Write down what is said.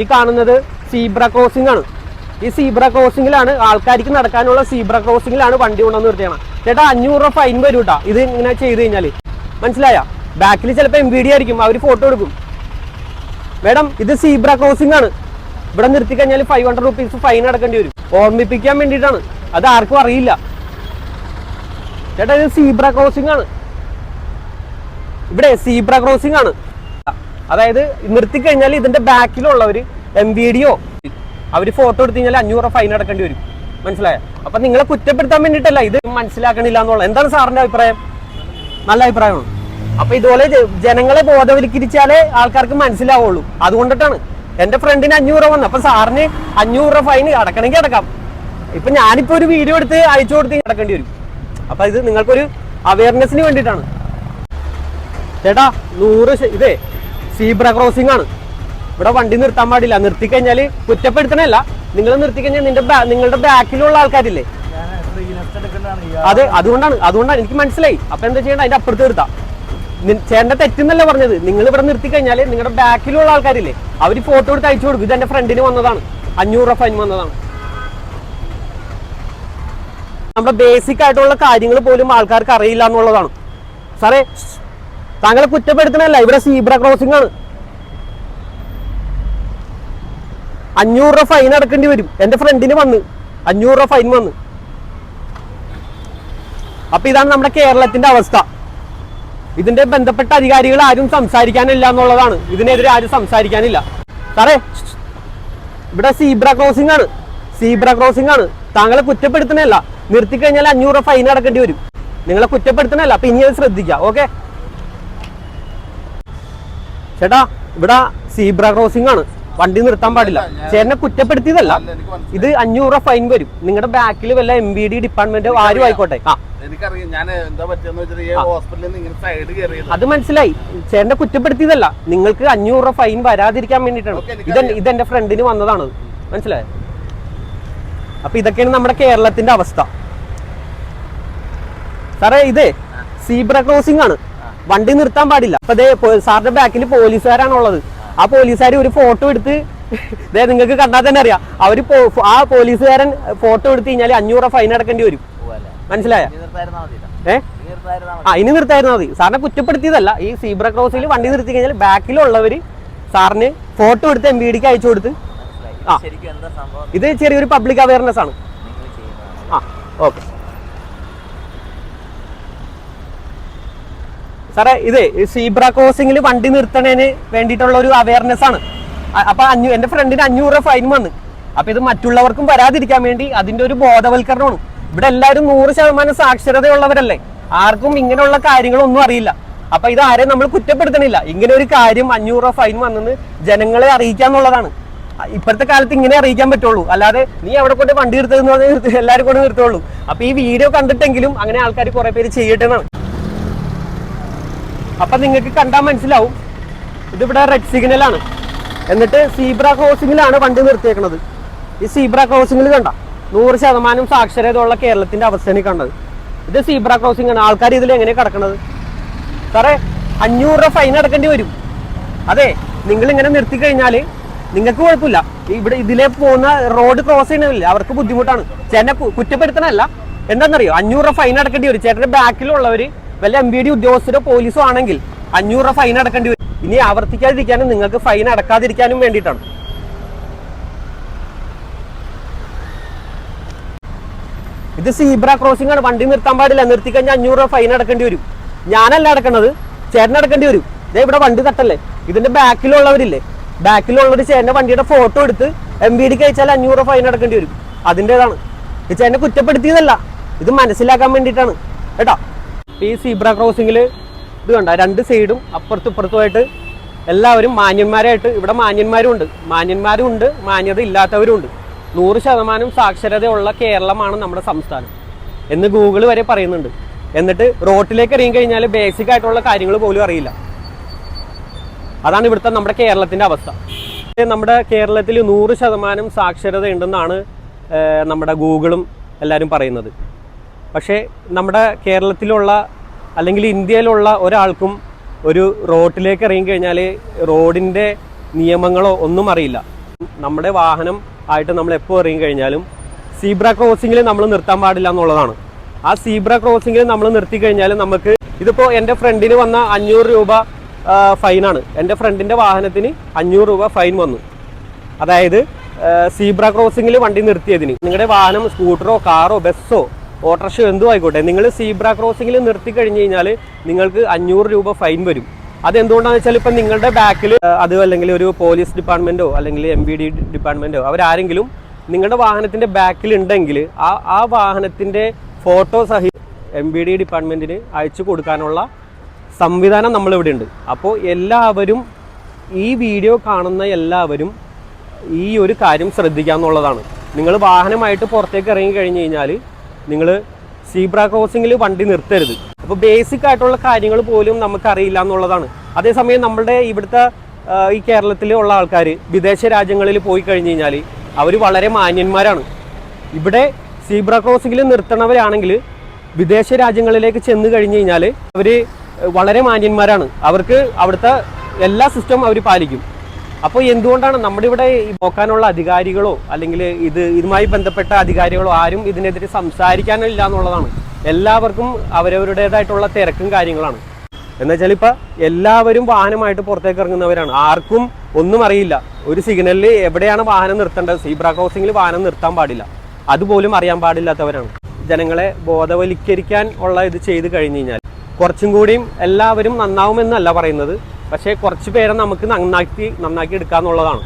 ഈ കാണുന്നത് zebra crossing ആണ്. ഈ സീബ്ര ക്രോസിംഗിലാണ് ആൾക്കാർക്ക് നടക്കാനുള്ള സീബ്ര ക്രോസിംഗിലാണ് വണ്ടി കൊണ്ടുവന്ന് നിർത്തിയാണ് ചേട്ടാ അഞ്ഞൂറ് രൂപ ഫൈൻ വരും കേട്ടോ ഇത് ഇങ്ങനെ ചെയ്ത് കഴിഞ്ഞാൽ മനസ്സിലായ? ബാക്കിൽ ചിലപ്പോ എം വി ഡി ആയിരിക്കും. അവർ ഫോട്ടോ എടുക്കും. മേഡം ഇത് സീബ്ര ക്രോസിംഗ് ആണ്. ഇവിടെ നിർത്തി കഴിഞ്ഞാൽ ഫൈവ് ഹൺഡ്രഡ് റുപ്പീസ് ഫൈൻ അടക്കേണ്ടി വരും. ഓർമ്മിപ്പിക്കാൻ വേണ്ടിയിട്ടാണ്. അത് ആർക്കും അറിയില്ല. ചേട്ടാ ഇത് സീബ്ര ക്രോസിംഗ് ആണ്. ഇവിടെ സീബ്ര ക്രോസിംഗ് ആണ്. അതായത് നിർത്തി കഴിഞ്ഞാൽ ഇതിന്റെ ബാക്കിലുള്ളവർ എം വി ഡിയോ അവർ ഫോട്ടോ എടുത്തു കഴിഞ്ഞാൽ അഞ്ഞൂറ് ഫൈൻ അടക്കേണ്ടി വരും. മനസ്സിലായോ? അപ്പൊ നിങ്ങളെ കുറ്റപ്പെടുത്താൻ വേണ്ടിയിട്ടല്ല ഇത് മനസ്സിലാക്കണില്ല എന്നുള്ളത് എന്താണ് സാറിന്റെ അഭിപ്രായം? നല്ല അഭിപ്രായമാണ്. അപ്പൊ ഇതുപോലെ ജനങ്ങളെ ബോധവൽക്കരിച്ചാലേ ആൾക്കാർക്ക് മനസ്സിലാവുള്ളൂ. അതുകൊണ്ടിട്ടാണ്. എന്റെ ഫ്രണ്ടിന് അഞ്ഞൂറ് രൂപ വന്നു. അപ്പൊ സാറിന് അഞ്ഞൂറ് രൂപ ഫൈൻ അടക്കണമെങ്കിൽ അടക്കാം. ഇപ്പൊ ഞാനിപ്പോ ഒരു വീഡിയോ എടുത്ത് അയച്ചു കൊടുത്ത് അടക്കേണ്ടി വരും. അപ്പൊ ഇത് നിങ്ങൾക്കൊരു അവയർനെസ്സിന് വേണ്ടിയിട്ടാണ്. ചേട്ടാ നൂറ് ഇതേ സീബ്ര ക്രോസിംഗ് ആണ്. ഇവിടെ വണ്ടി നിർത്താൻ പാടില്ല. നിർത്തി കഴിഞ്ഞാൽ കുറ്റപ്പെടുത്തണല്ല. നിങ്ങൾ നിർത്തി കഴിഞ്ഞാൽ നിന്റെ നിങ്ങളുടെ ബാക്കിലുള്ള ആൾക്കാരില്ലേ? അത് അതുകൊണ്ടാണ് അതുകൊണ്ടാണ് എനിക്ക് മനസ്സിലായി. അപ്പൊ എന്താ ചെയ്യണ്ട അതിന്റെ അപ്പുറത്ത് നിർത്താം. ചേട്ടന്റെ തെറ്റെന്നല്ല പറഞ്ഞത്. നിങ്ങൾ ഇവിടെ നിർത്തി കഴിഞ്ഞാൽ നിങ്ങളുടെ ബാക്കിലുള്ള ആൾക്കാരില്ലേ അവർ ഫോട്ടോ എടുത്ത് അയച്ചു കൊടുക്കും. ഇത് എന്റെ ഫ്രണ്ടിന് വന്നതാണ്. അഞ്ഞൂറ് രൂപ ഫൈൻ വന്നതാണ്. നമ്മുടെ ബേസിക് ആയിട്ടുള്ള കാര്യങ്ങൾ പോലും ആൾക്കാർക്ക് അറിയില്ല എന്നുള്ളതാണ്. സാറേ താങ്കളെ കുറ്റപ്പെടുത്തണല്ല ഇവിടെ സീബ്ര ക്രോസിംഗ് ആണ്. അഞ്ഞൂറ് രൂപ ഫൈൻ അടക്കേണ്ടി വരും. എന്റെ ഫ്രണ്ടിന് വന്ന്. അഞ്ഞൂറ് രൂപ ഫൈൻ വന്ന്. അപ്പൊ ഇതാണ് നമ്മുടെ കേരളത്തിന്റെ അവസ്ഥ. ഇതിന്റെ ബന്ധപ്പെട്ട അധികാരികൾ ആരും സംസാരിക്കാനില്ല എന്നുള്ളതാണ്. ഇതിനെതിരെ ആരും സംസാരിക്കാനില്ല. സാറേ ഇവിടെ സീബ്ര ക്രോസിംഗ് ആണ്. സീബ്ര ക്രോസിംഗ് ആണ്. താങ്കളെ കുറ്റപ്പെടുത്തണല്ല നിർത്തി കഴിഞ്ഞാൽ അഞ്ഞൂറ് രൂപ ഫൈൻ അടക്കേണ്ടി വരും. നിങ്ങളെ കുറ്റപ്പെടുത്തണല്ല അപ്പൊ ഇനി അത് ശ്രദ്ധിക്കുക ഓക്കെ ചേട്ടാ ഇവിടെ സീബ്ര ക്രോസിംഗ് ആണ്. വണ്ടി നിർത്താൻ പാടില്ല. ചേട്ടനെ കുറ്റപ്പെടുത്തിയതല്ല. ഇത് അഞ്ഞൂറ് രൂപ ഫൈൻ വരും. നിങ്ങളുടെ ബാക്കിൽ വല്ല എം ബി ഡി ഡിപ്പാർട്ട്മെന്റ് ആരും ആയിക്കോട്ടെ. ആ. എനിക്കറിയാം. ഞാൻ എന്താ പറ്റിയെന്ന് വെച്ചാൽ ഈ ഹോസ്പിറ്റലിൽ നിന്ന് ഇങ്ങനെ സൈഡ് കയറിയത് അത് മനസ്സിലായി. ചേട്ടനെ കുറ്റപ്പെടുത്തിയതല്ല. നിങ്ങൾക്ക് അഞ്ഞൂറ് രൂപ ഫൈൻ വരാതിരിക്കാൻ വേണ്ടിട്ടാണ് ഇത് ഇതെന്റെ ഫ്രണ്ടിന് വന്നതാണ്. മനസ്സിലായോ? അപ്പൊ ഇതൊക്കെയാണ് നമ്മുടെ കേരളത്തിന്റെ അവസ്ഥ. സാറേ ഇത് സീബ്ര ക്രോസിംഗ് ആണ്. വണ്ടി നിർത്താൻ പാടില്ല. അപ്പൊ പോ- സാറിന്റെ ബാക്കിൽ പോലീസുകാരാണ് ഉള്ളത് ആ പോലീസുകാർ ഒരു ഫോട്ടോ എടുത്ത് ദേ നിങ്ങൾക്ക് കണ്ടാൽ തന്നെ അറിയാം. അവർ ആ പോലീസുകാരൻ ഫോട്ടോ എടുത്ത് കഴിഞ്ഞാൽ അഞ്ഞൂറ് ഫൈൻ അടക്കേണ്ടി വരും. മനസ്സിലായ? ഏ? ആ ഇനി നിർത്തായിരുന്നാൽ മതി. സാറിനെ കുറ്റപ്പെടുത്തിയതല്ല. ഈ സീബ്ര ക്രോസിൽ വണ്ടി നിർത്തി കഴിഞ്ഞാൽ ബാക്കിലുള്ളവര് സാറിന് ഫോട്ടോ എടുത്ത് എം ബി ഡിക്ക് അയച്ചു കൊടുത്ത് ആ. ഇത് ചെറിയൊരു പബ്ലിക് അവയർനെസ് ആണ് ആ ഓക്കെ. സാറേ ഇത് സീബ്ര ക്രോസിംഗിൽ വണ്ടി നിർത്തണേന് വേണ്ടിയിട്ടുള്ള ഒരു അവയർനെസ് ആണ് അപ്പൊ അഞ്ഞൂ എന്റെ ഫ്രണ്ടിന് അഞ്ഞൂറ് രൂപ ഫൈൻ വന്ന്. അപ്പൊ ഇത് മറ്റുള്ളവർക്കും വരാതിരിക്കാൻ വേണ്ടി അതിന്റെ ഒരു ബോധവൽക്കരണമാണ്. ഇവിടെ എല്ലാവരും നൂറ് ശതമാനം സാക്ഷരതയുള്ളവരല്ലേ? ആർക്കും ഇങ്ങനെയുള്ള കാര്യങ്ങളൊന്നും അറിയില്ല. അപ്പൊ ഇത് ആരെയും നമ്മൾ കുറ്റപ്പെടുത്തണില്ല. ഇങ്ങനെ ഒരു കാര്യം അഞ്ഞൂറ് രൂപ ഫൈൻ വന്നെന്ന് ജനങ്ങളെ അറിയിക്കാന്നുള്ളതാണ് ഇപ്പോഴത്തെ കാലത്ത് ഇങ്ങനെ അറിയിക്കാൻ പറ്റുള്ളൂ. അല്ലാതെ നീ അവിടെ കൊണ്ട് വണ്ടി നിർത്തതെന്ന് പറഞ്ഞാൽ എല്ലാവരും കൊണ്ട് നിർത്തുള്ളൂ. അപ്പൊ ഈ വീഡിയോ കണ്ടിട്ടെങ്കിലും അങ്ങനെ ആൾക്കാർ കുറെ പേര് ചെയ്യട്ടെ എന്നാണ്. അപ്പൊ നിങ്ങൾക്ക് കണ്ടാൽ മനസ്സിലാവും. ഇതിവിടെ റെഡ് ആണ്. എന്നിട്ട് സീബ്ര ക്രോസിംഗിലാണ് വണ്ടി നിർത്തിയേക്കുന്നത് ഈ സീബ്ര ക്രോസിംഗിൽ കണ്ട നൂറ് ശതമാനം സാക്ഷരതയുള്ള കേരളത്തിന്റെ അവസ്ഥയാണ് കണ്ടത്. ഇത് സീബ്ര ക്രോസിംഗ് ആണ്. ആൾക്കാർ ഇതിൽ എങ്ങനെ കിടക്കണത്? സാറേ അഞ്ഞൂറ് രൂപ ഫൈൻ അടക്കേണ്ടി വരും. അതെ നിങ്ങൾ ഇങ്ങനെ നിർത്തി കഴിഞ്ഞാൽ നിങ്ങൾക്ക് കുഴപ്പമില്ല. ഇവിടെ ഇതിലെ പോകുന്ന റോഡ് ക്രോസ് ചെയ്യണമില്ല അവർക്ക് ബുദ്ധിമുട്ടാണ്. ചേട്ടനെ കുറ്റപ്പെടുത്തണമല്ല എന്താണെന്നറിയോ? അഞ്ഞൂറ് രൂപ ഫൈൻ അടക്കേണ്ടി വരും. ചേട്ടന്റെ ബാക്കിലുള്ളവര് വല്ല എം ബി ഡി ഉദ്യോഗസ്ഥരോ പോലീസോ ആണെങ്കിൽ അഞ്ഞൂറ് രൂപ ഫൈൻ അടക്കേണ്ടി വരും. ഇനി ആവർത്തിക്കാതിരിക്കാനും നിങ്ങൾക്ക് ഫൈൻ അടക്കാതിരിക്കാനും വേണ്ടിയിട്ടാണ്. ഇത് സീബ്ര ക്രോസിംഗ് ആണ്. വണ്ടി നിർത്താൻ പാടില്ല. നിർത്തി കഴിഞ്ഞാൽ അഞ്ഞൂറ് രൂപ ഫൈൻ അടക്കേണ്ടി വരും. ഞാനല്ല അടക്കണത്. ചേട്ടൻ അടക്കേണ്ടി വരും. ദേ ഇവിടെ വണ്ടി തട്ടല്ലേ? ഇതിന്റെ ബാക്കിലുള്ളവരില്ലേ? ബാക്കിലുള്ളവർ ചേട്ടന്റെ വണ്ടിയുടെ ഫോട്ടോ എടുത്ത് എം ബി ഡിക്ക് അയച്ചാൽ അഞ്ഞൂറ് രൂപ ഫൈൻ അടക്കേണ്ടി വരും. അതിന്റെതാണ് ഇത് ചേട്ടനെ കുറ്റപ്പെടുത്തിയതല്ല. ഇത് മനസ്സിലാക്കാൻ വേണ്ടിയിട്ടാണ്. കേട്ടോ? ഈ സീബ്ര ക്രോസിങ്ങിൽ ഇത് കണ്ട? രണ്ട് സൈഡും അപ്പുറത്തും ഇപ്പുറത്തുമായിട്ട് എല്ലാവരും മാന്യന്മാരായിട്ട് ഇവിടെ മാന്യന്മാരും ഉണ്ട് മാന്യന്മാരും ഉണ്ട് മാന്യത ഇല്ലാത്തവരും ഉണ്ട് നൂറ് ശതമാനം സാക്ഷരതയുള്ള കേരളമാണ് നമ്മുടെ സംസ്ഥാനം എന്ന് ഗൂഗിൾ വരെ പറയുന്നുണ്ട്. എന്നിട്ട് റോട്ടിലേക്ക് ഇറങ്ങി കഴിഞ്ഞാൽ ബേസിക് ആയിട്ടുള്ള കാര്യങ്ങൾ പോലും അറിയില്ല. അതാണ് ഇവിടുത്തെ നമ്മുടെ കേരളത്തിന്റെ അവസ്ഥ. നമ്മുടെ കേരളത്തിൽ നൂറ് ശതമാനം സാക്ഷരത ഉണ്ടെന്നാണ് നമ്മുടെ ഗൂഗിളും എല്ലാവരും പറയുന്നത്. പക്ഷേ നമ്മുടെ കേരളത്തിലുള്ള അല്ലെങ്കിൽ ഇന്ത്യയിലുള്ള ഒരാൾക്കും ഒരു റോട്ടിലേക്ക് ഇറങ്ങി കഴിഞ്ഞാൽ റോഡിന്റെ നിയമങ്ങളോ ഒന്നും അറിയില്ല. നമ്മുടെ വാഹനം ആയിട്ട് നമ്മൾ എപ്പോൾ ഇറങ്ങി കഴിഞ്ഞാലും സീബ്ര ക്രോസിങ്ങിൽ നമ്മൾ നിർത്താൻ പാടില്ല എന്നുള്ളതാണ്. ആ സീബ്ര ക്രോസിങ്ങിൽ നമ്മൾ നിർത്തി കഴിഞ്ഞാൽ നമുക്ക് ഇതിപ്പോൾ എന്റെ ഫ്രണ്ടിന് വന്ന അഞ്ഞൂറ് രൂപ ഫൈനാണ്. എന്റെ ഫ്രണ്ടിന്റെ വാഹനത്തിന് അഞ്ഞൂറ് രൂപ ഫൈൻ വന്നു. അതായത് സീബ്ര ക്രോസിങ്ങിൽ വണ്ടി നിർത്തിയതിന്. നിങ്ങളുടെ വാഹനം സ്കൂട്ടറോ കാറോ ബസ്സോ ഓട്ടോറിക്ഷയോ എന്തോ ആയിക്കോട്ടെ നിങ്ങൾ സീബ്ര ക്രോസിംഗിൽ നിർത്തി കഴിഞ്ഞ് കഴിഞ്ഞാൽ നിങ്ങൾക്ക് അഞ്ഞൂറ് രൂപ ഫൈൻ വരും. അതെന്തുകൊണ്ടാണെന്ന് വെച്ചാൽ ഇപ്പം നിങ്ങളുടെ ബാക്കിൽ അത് അല്ലെങ്കിൽ ഒരു പോലീസ് ഡിപ്പാർട്ട്മെന്റോ അല്ലെങ്കിൽ എം ബി ഡി ഡിപ്പാർട്ട്മെന്റോ അവരാരെങ്കിലും നിങ്ങളുടെ വാഹനത്തിന്റെ ബാക്കിൽ ഉണ്ടെങ്കിൽ ആ ആ വാഹനത്തിന്റെ ഫോട്ടോ സഹി എം ബി ഡി ഡിപ്പാർട്ട്മെന്റിന് അയച്ചു കൊടുക്കാനുള്ള സംവിധാനം നമ്മളിവിടെ ഉണ്ട് അപ്പോൾ എല്ലാവരും ഈ വീഡിയോ കാണുന്ന എല്ലാവരും ഈ ഒരു കാര്യം ശ്രദ്ധിക്കുക എന്നുള്ളതാണ് നിങ്ങൾ വാഹനമായിട്ട് പുറത്തേക്ക് ഇറങ്ങി കഴിഞ്ഞ് കഴിഞ്ഞാൽ നിങ്ങൾ സീബ്ര ക്രോസിങ്ങിൽ വണ്ടി നിർത്തരുത്. അപ്പോൾ ബേസിക് ആയിട്ടുള്ള കാര്യങ്ങൾ പോലും നമുക്കറിയില്ല എന്നുള്ളതാണ്. അതേസമയം നമ്മുടെ ഇവിടുത്തെ ഈ കേരളത്തിലുള്ള ആൾക്കാർ വിദേശ രാജ്യങ്ങളിൽ പോയി കഴിഞ്ഞ് കഴിഞ്ഞാൽ അവർ വളരെ മാന്യന്മാരാണ്. ഇവിടെ സീബ്ര ക്രോസിങ്ങിൽ നിർത്തണവരാണെങ്കിൽ വിദേശ രാജ്യങ്ങളിലേക്ക് ചെന്ന് കഴിഞ്ഞ് കഴിഞ്ഞാൽ അവർ വളരെ മാന്യന്മാരാണ്. അവർക്ക് അവിടുത്തെ എല്ലാ സിസ്റ്റം അവർ പാലിക്കും. അപ്പോൾ എന്തുകൊണ്ടാണ് നമ്മുടെ ഇവിടെ നോക്കാനുള്ള അധികാരികളോ അല്ലെങ്കിൽ ഇത് ഇതുമായി ബന്ധപ്പെട്ട അധികാരികളോ ആരും ഇതിനെതിരെ സംസാരിക്കാനില്ല എന്നുള്ളതാണ്. എല്ലാവർക്കും അവരവരുടേതായിട്ടുള്ള തിരക്കും കാര്യങ്ങളാണ്. എന്നുവെച്ചാൽ ഇപ്പൊ എല്ലാവരും വാഹനമായിട്ട് പുറത്തേക്ക് ഇറങ്ങുന്നവരാണ്. ആർക്കും ഒന്നും അറിയില്ല. ഒരു സിഗ്നലിൽ എവിടെയാണ് വാഹനം നിർത്തേണ്ടത്? സീബ്ര ക്രോസിംഗിൽ വാഹനം നിർത്താൻ പാടില്ല. അതുപോലും അറിയാൻ പാടില്ലാത്തവരാണ്. ജനങ്ങളെ ബോധവൽക്കരിക്കാൻ ഉള്ള ഇത് ചെയ്ത് കഴിഞ്ഞു കഴിഞ്ഞാൽ കുറച്ചും കൂടിയും എല്ലാവരും നന്നാവുമെന്നല്ല പറയുന്നത്. പക്ഷേ കുറച്ച് പേരെ നമുക്ക് നന്നാക്കി നന്നാക്കി എടുക്കാന്നുള്ളതാണ്.